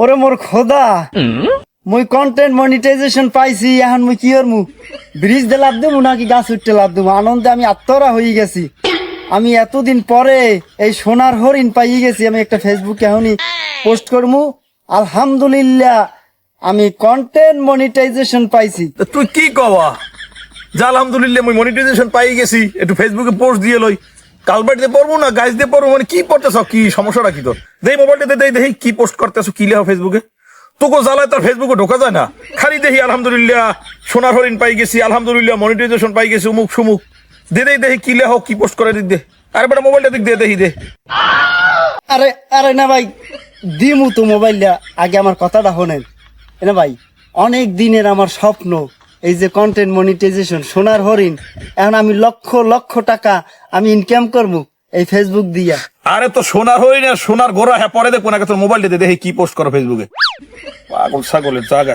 ওরে মোর খোদা। মুই কন্টেন্ট মনিটাইজেশন পাইছি, এখন মুই কি করমু? ব্রিজ দিয়ে লাভ দেবো নাকি গাছ উঠতে লাভ দেবো? আনন্দে আমি আত্মরা হয়ে গেছি। আমি এতদিন পরে এই সোনার হরিণ পাইয়ে গেছি, আমি একটা ফেসবুকে এখনই পোস্ট করমু। আলহামদুলিল্লাহ, আমি কন্টেন্ট মনিটাইজেশন পাইছি। তুই কি কওয়া? যা আলহামদুলিল্লাহ, মুই মনিটাইজেশন পাই গেছি। একটু ফেসবুকে পোস্ট দিয়ে লই। কালবাট দিয়ে পড়ব না গাছ দিয়ে পড়ব মানে কি পড়তেছ? কি সমস্যাটা কি তোর? দেই মোবাইলটা দেই দেখি কি পোস্ট করতেছো, কি লেখা ফেসবুকে তোকে জ্বালায় তার ফেসবুকে ঢোকা যায় না। খালি দেখি আলহামদুলিল্লাহ, সোনার হরিণ পাই গেছি, আলহামদুলিল্লাহ মনিটাইজেশন পাই গেছি উমুক সুমুক। দে, দেই দেখি কি লেখা, কি পোস্ট করে দিক দে। আরে বেটা, মোবাইলটা দিক দে দেখি দে। আরে আরে না ভাই, দিমু তো মোবাইলটা, আগে আমার কথাটা শোনেন। না ভাই, অনেক দিনের আমার স্বপ্ন এই যে কন্টেন্ট মনিটাইজেশন সোনার হরিণ, এখন আমি লক্ষ লক্ষ টাকা আমি ইনকাম করব এই ফেসবুক দিয়া। আরে তো সোনার হরিণ আর সোনার গোড়া হ্যাঁ পরে দেখব না তোর মোবাইলটা দে দেখি কি পোস্ট করো ফেসবুকে পাগল, ছাগলের জায়গা।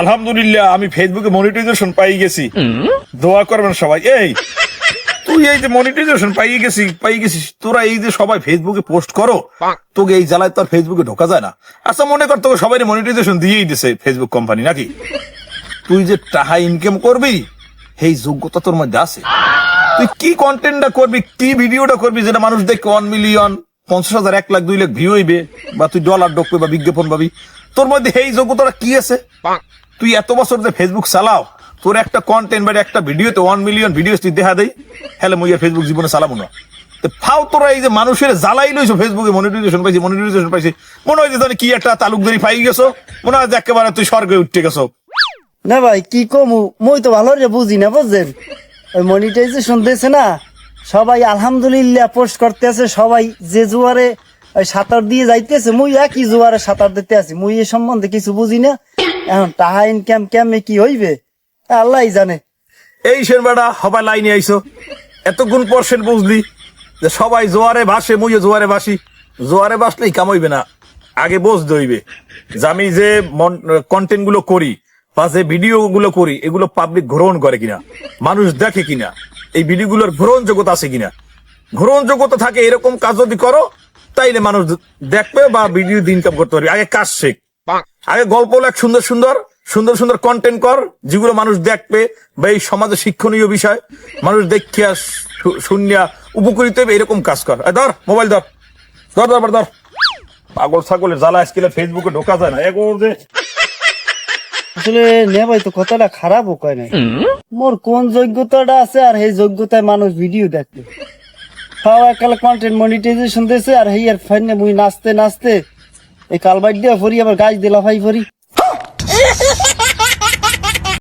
আলহামদুলিল্লাহ, আমি ফেসবুকে মনিটাইজেশন পাই গেছি। দোয়া করবেন সবাই। এই, তুই এই যে মনিটাইজেশন পাই গেছি পাই গেছিস তোরা এই যে সবাই ফেসবুকে পোস্ট করো, তোকে এই জ্বালায় তো আর ফেসবুকে ঢোকা যায় না। আচ্ছা মনে কর তোকে সবাই মনিটাইজেশন দিয়েই দিছে ফেসবুক কোম্পানি নাকি? তুই যে টাকা ইনকাম করবি, সেই যোগ্যতা তোর মধ্যে আছে। তুই কি কন্টেন্টটা করবি, কি ভিডিওটা করবি, যেটা মানুষ দেখে ওয়ান মিলিয়ন পঞ্চাশ হাজার, এক লাখ, দুই লাখ ভিউ হইবে, বা তুই ডলার ঢুকবে, বা বিজ্ঞাপন পাবি, তোর মধ্যে এই যোগ্যতাটা কি আছে? তুই এত বছর যে ফেসবুক চালাও, তোর একটা কন্টেন্ট বা একটা ভিডিওতে ওয়ান মিলিয়ন ভিডিও তুই দেখা দেই হ্যালে মুই ফেসবুক জীবনে চালাবো না। ফাও তোরা এই যে মানুষের জ্বালাই লইছো ফেসবুকে মনিটাইজেশন পাইছি মনিটাইজেশন পাইছি, মনে হয় যে কি একটা তালুকদারি পাই গেছো, মনে হয় যে একেবারে তুই স্বর্গে উঠতে গেছো। না ভাই, কি কমু? মই তো ভালো রে বুঝি না, বুঝছেন? ওই মনিটাইজেশন দিয়েছে না, সবাই আলহামদুলিল্লাহ পোস্ট করতে আছে সবাই যে জুয়ারে ওই সাঁতার দিয়ে যাইতেছে, মুই একই জুয়ারে সাঁতার দিতে আছি, মুই এ সম্বন্ধে কিছু বুঝি না। এখন টাহা ইনকাম কেমনে কি হইবে? আল্লাহ জানে। এই সেন বেটা হবাই লাইনে আইসো। এতক্ষণ পর সেন বুঝলি যে সবাই জোয়ারে ভাসে, মুইও জোয়ারে ভাসি। জোয়ারে ভাসলেই কামাইবে না। আগে বুঝতে হইবে। যে আমি যে কন্টেন্টগুলো করি বা যে ভিডিও গুলো করি, এগুলো পাবলিক গ্রহণ করে কিনা, মানুষ দেখে কিনা, এই ভিডিও ভিডিওগুলোর গ্রহণযোগ্যতা আছে কিনা? গ্রহণযোগ্যতা থাকে এরকম কাজ যদি করো, তাইলে মানুষ দেখবে বা ভিডিও ইনকাম করতে পারবে। আগে কাজ শেখ। আগে গল্প লেখ সুন্দর সুন্দর সুন্দর সুন্দর কন্টেন্ট কর, যেগুলো মানুষ দেখবে বা এই সমাজে শিক্ষণীয় বিষয়। মানুষ দেখিয়া শুনিয়া উপকৃত হবে এরকম কাজ কর। ধর মোবাইল ধর। ধর ধর ধর পাগল ছাগলের জ্বালা আজকে ফেসবুকে ঢোকা যায় না। যে আসলে নেবাই তো কথাটা খারাপও কয় নাই। মোর কোন যোগ্যতাটা আছে আর সেই যোগ্যতায় মানুষ ভিডিও দেখবে। তাও একালে কন্টেন্ট মনিটাইজেশন দিয়েছে আর হেয়ার ফাইনে মুই নাচতে নাচতে এই কালবাইট দিয়ে ফরি আবার গাছ দিলা ফাই ফরি